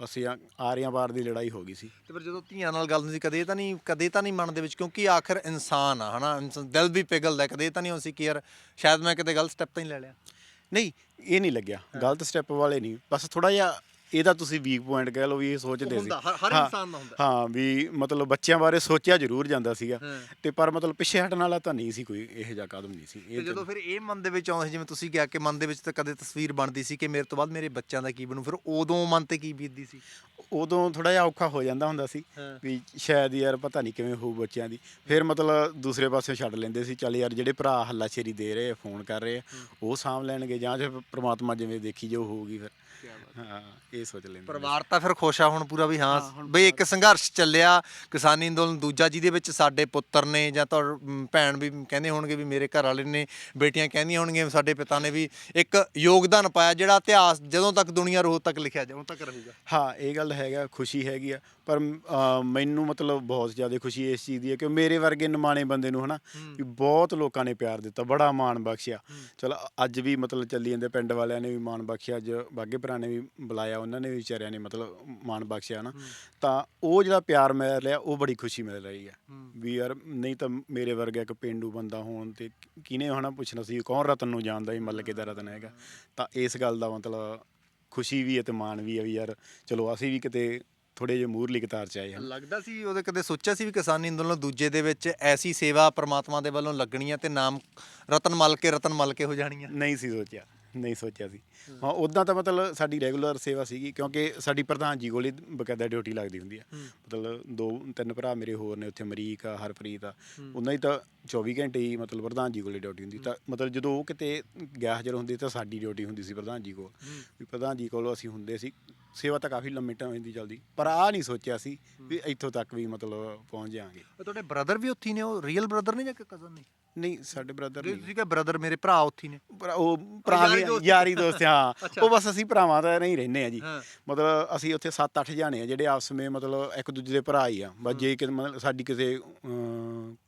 ਬਸ ਇਹ ਆਰੀਆਂ ਪਾਰ ਦੀ ਲੜਾਈ ਹੋ ਗਈ ਸੀ। ਤੇ ਫਿਰ ਜਦੋਂ ਧੀਆਂ ਨਾਲ ਗੱਲ ਸੀ ਕਦੇ ਤਾਂ ਨਹੀਂ ਕਦੇ ਤਾਂ ਨਹੀਂ ਮਨ ਦੇ ਵਿੱਚ ਕਿਉਂਕਿ ਆਖਰ ਇਨਸਾਨ ਆ ਹਨਾ? ਇਨਸਾਨ- ਦਿਲ ਵੀ ਪਿਘਲਦਾ ਕਦੇ ਤਾਂ ਨਹੀਂ ਹੁੰਦੀ ਕਿ ਯਾਰ ਸ਼ਾਇਦ ਮੈਂ ਕਿਤੇ ਗਲਤ ਸਟੈਪ ਤਾਂ ਨਹੀਂ ਲੈ ਲਿਆ। ਨਹੀਂ ਇਹ ਨਹੀਂ ਲੱਗਿਆ। ਗਲਤ ਸਟੈਪ ਵਾਲੇ ਨਹੀਂ। ਬਸ ਥੋੜਾ ਜਿਹਾ ਇਹਦਾ ਤੁਸੀਂ ਵੀਕ ਪੁਆਇੰਟ ਕਹਿ ਲਓ ਵੀ ਇਹ ਸੋਚਦੇ ਸੀ ਹੁੰਦਾ, ਹਰ- ਹਰ ਹਾਂ, ਇਨਸਾਨ ਦਾ ਹੁੰਦਾ। ਹਾਂ ਵੀ ਮਤਲਬ ਬੱਚਿਆਂ ਬਾਰੇ ਸੋਚਿਆ ਜ਼ਰੂਰ ਜਾਂਦਾ ਸੀਗਾ। ਤੇ ਪਰ ਮਤਲਬ ਪਿੱਛੇ ਹਟਣ ਵਾਲਾ ਤਾਂ ਨਹੀਂ ਸੀ ਕੋਈ ਇਹੋ ਜਿਹਾ ਕਦਮ ਨਹੀਂ ਸੀ। ਤੇ ਇਹ ਜਦੋਂ ਫਿਰ ਇਹ ਮਨ ਦੇ ਵਿੱਚ ਆਉਂਦਾ ਸੀ, ਜਿਵੇਂ ਤੁਸੀਂ ਕਿਹਾ ਕਿ ਮਨ ਦੇ ਵਿੱਚ ਤਾਂ ਕਦੇ ਤਸਵੀਰ ਬਣਦੀ ਸੀ ਕਿ ਮੇਰੇ ਤੋਂ ਬਾਅਦ ਮੇਰੇ ਬੱਚਿਆਂ ਦਾ ਕੀ ਬਣੂ ਫਿਰ ਉਦੋਂ ਮਨ ਤੇ ਕੀ ਬੀਤਦੀ ਸੀ? ਉਦੋਂ ਥੋੜਾ ਜਿਹਾ ਔਖਾ ਹੋ ਜਾਂਦਾ ਹੁੰਦਾ ਸੀ ਹਾਂ। ਵੀ ਸ਼ਾਇਦ ਯਾਰ ਪਤਾ ਨਹੀਂ ਕਿਵੇਂ ਹੋਊ ਬੱਚਿਆਂ ਦੀ। ਫਿਰ ਮਤਲਬ ਦੂਸਰੇ ਪਾਸੇ ਛੱਡ ਲੈਂਦੇ ਸੀ ਚੱਲ ਯਾਰ ਜਿਹੜੇ ਭਰਾ ਹੱਲਾਸ਼ੇਰੀ ਦੇ ਰਹੇ ਆ ਫੋਨ ਕਰ ਰਹੇ ਆ ਉਹ ਸਾਂਭ ਲੈਣਗੇ ਜਾਂ ਜੇ ਪ੍ਰਮਾਤਮਾ ਜਿਵੇਂ ਦੇਖੀ ਜੋ ਹੋਊਗੀ ਫਿਰ। ਹਾਂ ਇਹ ਸੋਚ ਲੈਂਦੇ ਪਰਿਵਾਰ ਤਾਂ ਫਿਰ ਖੁਸ਼ ਆ ਹੁਣ ਪੂਰਾ ਵੀ ਹਾਂ। ਬਈ ਇੱਕ ਸੰਘਰਸ਼ ਚੱਲਿਆ ਕਿਸਾਨੀ ਅੰਦੋਲਨ ਦੂਜਾ ਜਿਹਦੇ ਵਿੱਚ ਸਾਡੇ ਪੁੱਤਰ ਨੇ ਜਾਂ ਮ, ਭੈਣ ਵੀ ਕਹਿੰਦੇ ਹੋਣਗੇ ਵੀ ਮੇਰੇ ਘਰ ਵਾਲੇ ਨੇ ਬੇਟੀਆਂ ਕਹਿੰਦੀਆਂ ਹੋਣਗੀਆਂ ਸਾਡੇ ਪਿਤਾ ਨੇ ਵੀ ਇੱਕ ਯੋਗਦਾਨ ਪਾਇਆ ਜਿਹੜਾ ਇਤਿਹਾਸ ਜਦੋਂ ਤੱਕ ਦੁਨੀਆ ਰੋਹ ਤੱਕ ਲਿਖਿਆ ਜਾਊ ਤੱਕ ਰਹੂਗਾ। ਹਾਂ ਇਹ ਗੱਲ ਹੈਗਾ ਖੁਸ਼ੀ ਹੈਗੀ ਆ। ਪਰ ਮੈਨੂੰ ਮਤਲਬ ਬਹੁਤ ਜ਼ਿਆਦਾ ਖੁਸ਼ੀ ਇਸ ਚੀਜ਼ ਦੀ ਹੈ ਕਿ ਮੇਰੇ ਵਰਗੇ ਨਿਮਾਣੇ ਬੰਦੇ ਨੂੰ ਹਨਾ ਵੀ ਬਹੁਤ ਲੋਕਾਂ ਨੇ ਪਿਆਰ ਦਿੱਤਾ ਬੜਾ ਮਾਣ ਬਖਸ਼ਿਆ। ਚਲ ਅੱਜ ਵੀ ਮਤਲਬ ਚੱਲੀ ਜਾਂਦੇ ਪਿੰਡ ਵਾਲਿਆਂ ਨੇ ਵੀ ਮਾਣ ਬਖਸ਼ਿਆ ਅੱਜ ਬਾਗੇ ਨੇ ਵੀ ਬੁਲਾਇਆ ਉਹਨਾਂ ਨੇ ਵੀ ਵਿਚਾਰਿਆਂ ਨੇ ਮਤਲਬ ਮਾਣ ਬਖਸ਼ਿਆ ਨਾ ਤਾਂ ਉਹ ਜਿਹੜਾ ਪਿਆਰ ਮਿਲ ਰਿਹਾ ਉਹ ਬੜੀ ਖੁਸ਼ੀ ਮਿਲ ਰਹੀ ਹੈ। ਵੀ ਯਾਰ ਨਹੀਂ ਤਾਂ ਮੇਰੇ ਵਰਗਾ ਇੱਕ ਪਿੰਡੂ ਬੰਦਾ ਹੋਣ ਤੇ ਕਿਨੇ ਹਨਾ ਪੁੱਛਣਾ ਸੀ ਕੌਣ ਰਤਨ ਨੂੰ ਜਾਣਦਾ ਵੀ ਮੱਲਕੇ ਦਾ ਰਤਨ ਹੈਗਾ। ਤਾਂ ਇਸ ਗੱਲ ਦਾ ਮਤਲਬ ਖੁਸ਼ੀ ਵੀ ਹੈ ਤੇ ਮਾਣ ਵੀ ਹੈ ਵੀ ਯਾਰ ਚਲੋ ਅਸੀਂ ਵੀ ਕਿਤੇ ਥੋੜੇ ਜਿਹੇ ਮੂਹਰਲੀ ਕਤਾਰ ਚ ਆਏ ਹਾਂ ਲੱਗਦਾ ਸੀ ਉਹਦੇ ਕਦੇ ਸੋਚਿਆ ਸੀ ਵੀ ਕਿਸਾਨੀ ਅੰਦੋਲਨ ਦੂਜੇ ਦੇ ਵਿੱਚ ਐਸੀ ਸੇਵਾ ਪ੍ਰਮਾਤਮਾ ਦੇ ਵੱਲੋਂ ਲੱਗਣੀ ਹੈ ਤੇ ਨਾਮ ਰਤਨ ਮਲ ਕੇ ਰਤਨ ਮਲ ਕੇ ਹੋ ਜਾਣੀ ਹੈ ਨਹੀਂ ਸੀ ਸੋਚਿਆ ਨਹੀਂ ਸੋਚਿਆ ਸੀ। ਹਾਂ ਉਦਾਂ ਤਾਂ ਮਤਲਬ ਸਾਡੀ ਰੈਗੂਲਰ ਸੇਵਾ ਸੀਗੀ ਕਿਉਂਕਿ ਸਾਡੀ ਪ੍ਰਧਾਨ ਜੀ ਕੋਲ ਬਕਾਇਦਾ ਡਿਊਟੀ ਲੱਗਦੀ ਹੁੰਦੀ ਆ। ਮਤਲਬ ਦੋ ਤਿੰਨ ਭਰਾ ਮੇਰੇ ਹੋਰ ਨੇ ਉੱਥੇ ਅਮਰੀਕ ਆ ਹਰਪ੍ਰੀਤ ਆ। ਉਹਨਾਂ ਦੀ ਤਾਂ 24 ਘੰਟੇ ਹੀ ਮਤਲਬ ਪ੍ਰਧਾਨ ਜੀ ਕੋਲੇ ਡਿਊਟੀ ਹੁੰਦੀ। ਤਾਂ ਮਤਲਬ ਜਦੋਂ ਉਹ ਕਿਤੇ ਗਿਆ ਹਾਜ਼ਰ ਹੁੰਦੀ ਤਾਂ ਸਾਡੀ ਡਿਊਟੀ ਹੁੰਦੀ ਸੀ ਪ੍ਰਧਾਨ ਜੀ ਕੋਲ। ਵੀ ਪ੍ਰਧਾਨ ਜੀ ਕੋਲ ਅਸੀਂ ਹੁੰਦੇ ਸੀ ਸੇਵਾ ਤਾਂ ਕਾਫੀ ਲੰਮੇ ਟਾਈਮ ਦੀ ਚੱਲਦੀ ਪਰ ਆ ਨਹੀਂ ਸੋਚਿਆ ਸੀ ਵੀ ਇੱਥੋਂ ਤੱਕ ਵੀ ਮਤਲਬ ਪਹੁੰਚ ਜਾਾਂਗੇ ਤੁਹਾਡੇ ਬ੍ਰਦਰ ਵੀ ਉੱਥੇ ਨੇ ਉਹ ਰੀਅਲ ਬ੍ਰਦਰ ਨੇ ਜਾਂ ਕਿ ਕਜ਼ਨ ਨੇ? ਨਹੀਂ ਸਾਡੇ ਬ੍ਰਦਰ ਨਹੀਂ। ਤੁਸੀਂ ਕਿਹਾ ਬ੍ਰਦਰ ਮੇਰੇ ਭਰਾ ਉੱਥੇ ਨੇ। ਉਹ ਭਰਾ ਯਾਰੀ ਦੋਸਤ। ਹਾਂ। ਉਹ ਬਸ ਅਸੀਂ ਭਰਾਵਾਂ ਦਾ ਨਹੀਂ ਰਹਿੰਦੇ ਆ ਜੀ। ਮਤਲਬ ਅਸੀਂ ਉੱਥੇ 7-8 ਜਾਣੇ ਆ ਜਿਹੜੇ ਆਪਸ ਵਿੱਚ ਮਤਲਬ ਇੱਕ ਦੂਜੇ ਦੇ ਭਰਾ ਹੀ ਆ। ਬਸ ਜੇ ਕਿ ਮਤਲਬ ਸਾਡੀ ਕਿਸੇ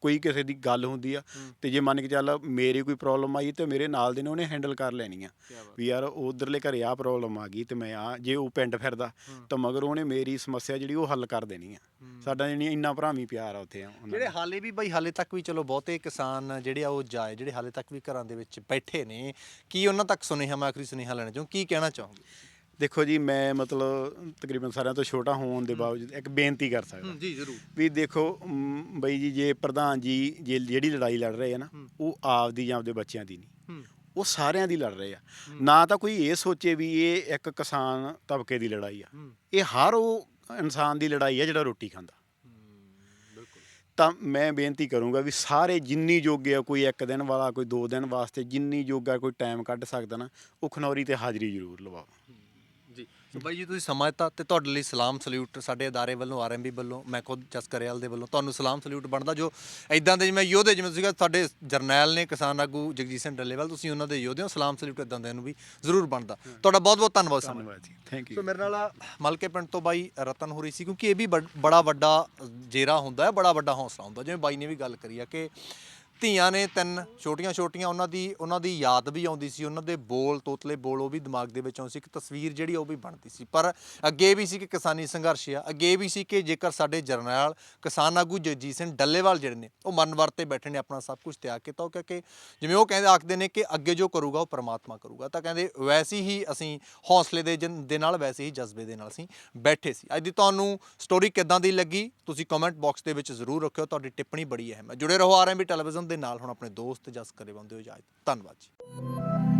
ਕੋਈ ਕਿਸੇ ਦੀ ਗੱਲ ਹੁੰਦੀ ਆ। ਤੇ ਜੇ ਮੰਨ ਕੇ ਚੱਲ ਮੇਰੀ ਕੋਈ ਪ੍ਰੋਬਲਮ ਆਈ ਤੇ ਮੇਰੇ ਨਾਲ ਦੇ ਨੇ ਉਹਨੇ ਹੈਂਡਲ ਕਰ ਲੈਣੀ ਆ। ਵੀ ਯਾਰ ਉਧਰਲੇ ਘਰੇ ਆ ਪ੍ਰੋਬਲਮ ਆ ਗਈ ਤੇ ਮੈਂ ਆ ਜੇ ਉਹ ਪਿੰਡ ਫਿਰਦਾ ਤਾਂ ਮਗਰ ਉਹਨੇ ਮੇਰੀ ਸਮੱਸਿਆ ਜਿਹੜੀ ਉਹ ਹੱਲ ਕਰ ਦੇਣੀ ਆ। ਸਾਡਾ ਜਿਹੜੀ ਇੰਨਾ ਭਰਾਵੀ ਪਿਆਰ ਆ ਉੱਥੇ ਉਹਨਾਂ ਜਿਹੜੇ ਦਾ। ਹਾਲੇ ਵੀ ਬਾਈ ਹਾਲੇ ਤੱਕ ਵੀ ਚਲੋ ਬਹੁਤੇ ਕਿਸਾਨ ਜਿਹੜੇ ਆ ਉਹ ਜਾਏ ਜਿਹੜੇ ਹਾਲੇ ਤੱਕ ਵੀ ਘਰਾਂ ਦੇ ਵਿੱਚ ਬੈਠੇ ਨੇ ਕੀ ਉਹਨਾਂ ਤੱਕ ਸੁਨੇਹਾ ਮੈਂ ਆਖਰੀ ਸੁਨੇਹਾ ਲੈਣਾ ਚਾਹੂੰ ਕੀ ਕਹਿਣਾ ਚਾਹੋਗੇ? ਦੇਖੋ ਜੀ ਮੈਂ ਮਤਲਬ ਤਕਰੀਬਨ ਸਾਰਿਆਂ ਤੋਂ ਛੋਟਾ ਹੋਣ ਦੇ ਬਾਵਜੂਦ ਇੱਕ ਬੇਨਤੀ ਕਰ ਸਕਦਾ। ਜੀ ਜ਼ਰੂਰ। ਵੀ ਦੇਖੋ ਬਈ ਜੀ ਜੇ ਪ੍ਰਧਾਨ ਜੀ ਜੇ ਜਿਹੜੀ ਲੜਾਈ ਲੜ ਰਹੇ ਆ ਨਾ। ਉਹ ਆਪਦੀ ਜਾਂ ਆਪਦੇ ਬੱਚਿਆਂ ਦੀ ਨਹੀਂ। ਉਹ ਸਾਰਿਆਂ ਦੀ ਲੜ ਰਹੇ ਆ। ਨਾ ਤਾਂ ਕੋਈ ਇਹ ਸੋਚੇ ਵੀ ਇਹ ਇੱਕ ਕਿਸਾਨ ਤਬਕੇ ਦੀ ਲੜਾਈ ਆ। ਇਹ ਹਰ ਉਹ ਇਨਸਾਨ ਦੀ ਲੜਾਈ ਆ ਜਿਹੜਾ ਰੋਟੀ ਖਾਂਦਾ। ਤਾਂ ਮੈਂ ਬੇਨਤੀ ਕਰੂੰਗਾ ਵੀ ਸਾਰੇ ਜਿੰਨੀ ਜੋਗੇ ਆ ਕੋਈ ਇੱਕ ਦਿਨ ਵਾਲਾ ਕੋਈ ਦੋ ਦਿਨ ਵਾਸਤੇ ਜਿੰਨੀ ਜੋਗਾ ਕੋਈ ਟਾਈਮ ਕੱਢ ਸਕਦਾ ਨਾ ਉਹ ਖਨੌਰੀ ਤੇ ਹਾਜ਼ਰੀ ਜ਼ਰੂਰ ਲਵਾਓ। ਸੋ ਬਾਈ ਜੀ ਤੁਸੀਂ ਸਮਾਂ ਦਿੱਤਾ ਤੇ ਤੁਹਾਡੇ ਲਈ ਸਲਾਮ ਸਲੂਟ ਸਾਡੇ ਅਦਾਰੇ ਵੱਲੋਂ ਆਰਐਮਬੀ ਵੱਲੋਂ ਮੈਂ ਖੁਦ ਜਸ ਕਰਿਆਲ ਦੇ ਵੱਲੋਂ ਤੁਹਾਨੂੰ ਸਲਾਮ ਸਲੂਟ ਬਣਦਾ ਜੋ ਇਦਾਂ ਦੇ ਜਿਵੇਂ ਯੋਧੇ ਜਿਵੇਂ ਤੁਸੀਂ ਕਿਹਾ ਸਾਡੇ ਜਰਨੈਲ ਨੇ ਕਿਸਾਨ ਆਗੂ ਜਗਜੀਤ ਸਿੰਘ ਡੱਲੇਵਾਲ ਤੁਸੀਂ ਉਹਨਾਂ ਦੇ ਯੋਧੇ ਹੋ ਸਲਾਮ ਸਲੂਟ ਇਦਾਂ ਦੇ ਨੂੰ ਵੀ ਜ਼ਰੂਰ ਬਣਦਾ। ਤੁਹਾਡਾ ਬਹੁਤ ਬਹੁਤ ਧੰਨਵਾਦ ਸਮਾਂ ਧੰਨਵਾਦ ਜੀ। ਥੈਂਕ ਸੋ ਯੂ ਮੇਰੇ ਨਾਲ ਮਲਕੇ ਪਿੰਡ ਤੋਂ ਬਾਈ ਰਤਨ ਹੋ ਰਹੀ ਸੀ ਕਿਉਂਕਿ ਇਹ ਵੀ ਬੜ- ਬੜਾ ਵੱਡਾ ਜੇਰਾ ਹੁੰਦਾ ਹੈ ਬੜਾ ਵੱਡਾ ਹੌਸਲਾ ਹੁੰਦਾ ਜਿਵੇਂ ਬਾਈ ਨੇ ਵੀ ਗੱਲ ਕਰੀ ਆ ਕਿ ਧੀਆਂ ਨੇ ਤਿੰਨ, ਛੋਟੀਆਂ ਛੋਟੀਆਂ, ਉਹਨਾਂ ਦੀ ਉਹਨਾਂ ਦੀ ਯਾਦ ਵੀ ਆਉਂਦੀ ਸੀ, ਉਹਨਾਂ ਦੇ ਬੋਲ, ਤੋਤਲੇ ਬੋਲ, ਉਹ ਵੀ ਦਿਮਾਗ ਦੇ ਵਿੱਚ ਆਉਂਦੀ ਸੀ, ਇੱਕ ਤਸਵੀਰ ਜਿਹੜੀ ਉਹ ਵੀ ਬਣਦੀ ਸੀ। ਪਰ ਅੱਗੇ ਵੀ ਸੀ ਕਿ ਕਿਸਾਨੀ ਸੰਘਰਸ਼ ਆ, ਅੱਗੇ ਵੀ ਸੀ ਕਿ ਜੇਕਰ ਸਾਡੇ ਜਰਨੈਲ ਕਿਸਾਨ ਆਗੂ ਜਗਜੀਤ ਸਿੰਘ ਡੱਲੇਵਾਲ ਜਿਹੜੇ ਨੇ, ਉਹ ਮਨ ਵਰਤੇ ਬੈਠੇ ਨੇ, ਆਪਣਾ ਸਭ ਕੁਝ ਤਿਆਗ ਕੀਤਾ, ਉਹ ਕਿਉਂਕਿ ਜਿਵੇਂ ਉਹ ਕਹਿੰਦੇ, ਆਖਦੇ ਨੇ ਕਿ ਅੱਗੇ ਜੋ ਕਰੂਗਾ, ਉਹ ਪਰਮਾਤਮਾ ਕਰੂਗਾ। ਤਾਂ ਕਹਿੰਦੇ, ਵੈਸੀ ਹੀ ਅਸੀਂ ਹੌਸਲੇ ਦੇ ਜਨ- ਦੇ ਨਾਲ, ਵੈਸੇ ਹੀ ਜਜ਼ਬੇ ਦੇ ਨਾਲ ਅਸੀਂ ਬੈਠੇ ਸੀ। ਅੱਜ ਦੀ ਤੁਹਾਨੂੰ ਸਟੋਰੀ ਕਿੱਦਾਂ ਦੀ ਲੱਗੀ, ਤੁਸੀਂ ਕਮੈਂਟ ਬਾਕਸ ਦੇ ਵਿੱਚ ਜ਼ਰੂਰ ਰੱਖਿਓ, ਤੁਹਾਡੀ ਟਿੱਪਣੀ ਬੜੀ ਅਹਿਮ ਹੈ। ਜੁੜੇ ਰਹੋ ਆਰਐਮਬੀ ਟੈਲੀਵਿਜ਼ਨ ਦੇ ਨਾਲ ਹੁਣ ਆਪਣੇ ਦੋਸਤ ਜਸ ਕਰੇ ਬੰਦੇ ਹੋ ਇਜਾਜ਼ਤ। ਧੰਨਵਾਦ ਜੀ।